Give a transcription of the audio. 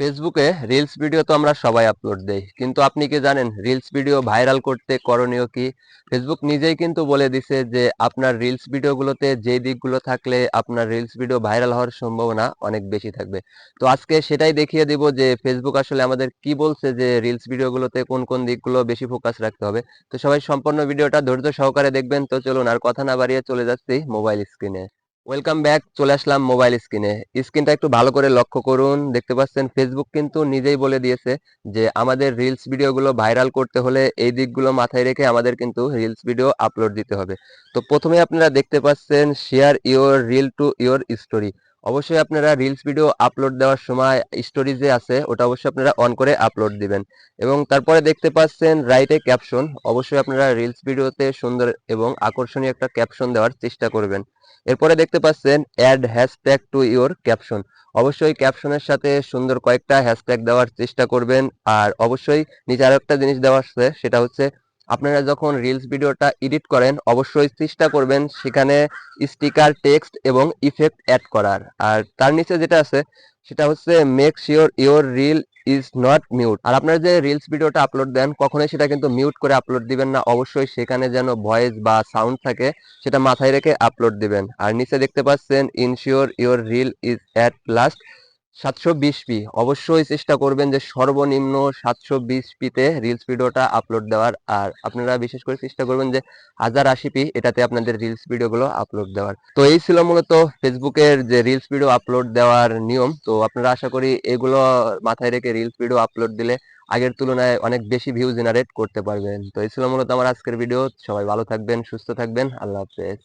ফেসবুকে reels video তো আমরা সবাই আপলোড দেই। কিন্তু আপনি কি জানেন রিলস ভিডিও ভাইরাল করতে করণীয় কি? ফেসবুক নিজেই কিন্তু বলে দিছে যে, আপনার রিলস ভিডিওগুলোতে যে দিকগুলো থাকলে আপনার রিলস ভিডিও ভাইরাল হওয়ার সম্ভাবনা অনেক বেশি থাকবে। তো আজকে সেটাই দেখিয়ে দিব যে ফেসবুক আসলে আমাদের কি বলছে যে রিলস ভিডিওগুলোতে কোন কোন দিকগুলো বেশি ফোকাস রাখতে হবে। তো সবাই সম্পূর্ণ ভিডিওটা ধৈর্য সহকারে দেখবেন। তো চলুন আর কথা না বাড়িয়ে চলে যাচ্ছি মোবাইল স্ক্রিনে ওয়েলকাম ব্যাক চলে আসলাম মোবাইল স্ক্রিনে স্ক্রিনটা একটু ভালো করে লক্ষ্য করুন। দেখতে পাচ্ছেন ফেসবুক কিন্তু নিজেই বলে দিয়েছে যে, আমাদের রিলস ভিডিওগুলো ভাইরাল করতে হলে এই দিকগুলো মাথায় রেখে আমাদের কিন্তু রিলস ভিডিও আপলোড দিতে হবে। তো প্রথমে আপনারা দেখতে পাচ্ছেন share your reel to your story অবশ্যই আপনারা রিলস ভিডিও আপলোড দেওয়ার সময় স্টোরি যে আছে, ওটা অবশ্যই আপনারা অন করে আপলোড দিবেন। এবং তারপরে দেখতে পাচ্ছেন রাইটে ক্যাপশন অবশ্যই আপনারা রিলস ভিডিওতে সুন্দর এবং আকর্ষণীয় একটা ক্যাপশন দেওয়ার চেষ্টা করবেন। এরপরে দেখতে পাচ্ছেন add hashtag to your caption অবশ্যই ক্যাপশনের সাথে সুন্দর কয়েকটা হ্যাশট্যাগ দেওয়ার চেষ্টা করবেন। আর অবশ্যই নিচে আরও একটা জিনিস দেওয়া আছে, সেটা হচ্ছে আপনারা যখন রিলস ভিডিওটা এডিট করেন, অবশ্যই চেষ্টা করবেন সেখানে স্টিকার টেক্সট এবং ইফেক্ট অ্যাড করার। আর তার নিচে যেটা আছে, সেটা হচ্ছে make sure your reel is not mute আর আপনারা যে রিলস ভিডিওটা আপলোড দেন, কখনোই সেটা কিন্তু মিউট করে আপলোড দিবেন না। অবশ্যই সেখানে যেন ভয়েস বা সাউন্ড থাকে, সেটা মাথায় রেখে আপলোড দিবেন। আর নিচে দেখতে পাচ্ছেন ensure your reel is at last সাতশো বিশ পি। অবশ্যই চেষ্টা করবেন যে সর্বনিম্ন সাতশো বিশ পিতে রিলস ভিডিওটা আপলোড দেওয়ার। আর আপনারা বিশেষ করে চেষ্টা করবেন যে হাজার আশি পি এটাতে আপনাদের রিলস ভিডিওগুলো আপলোড দেওয়ার। তো এই ছিল মূলত ফেসবুকের যে রিলস ভিডিও আপলোড দেওয়ার নিয়ম। তো আপনারা আশা করি এগুলো মাথায় রেখে রিলস ভিডিও আপলোড দিলে আগের তুলনায় অনেক বেশি ভিউ জেনারেট করতে পারবেন। তো এই ছিল মূলত আমার আজকের ভিডিও সবাই ভালো থাকবেন, সুস্থ থাকবেন। আল্লাহ হাফেজ।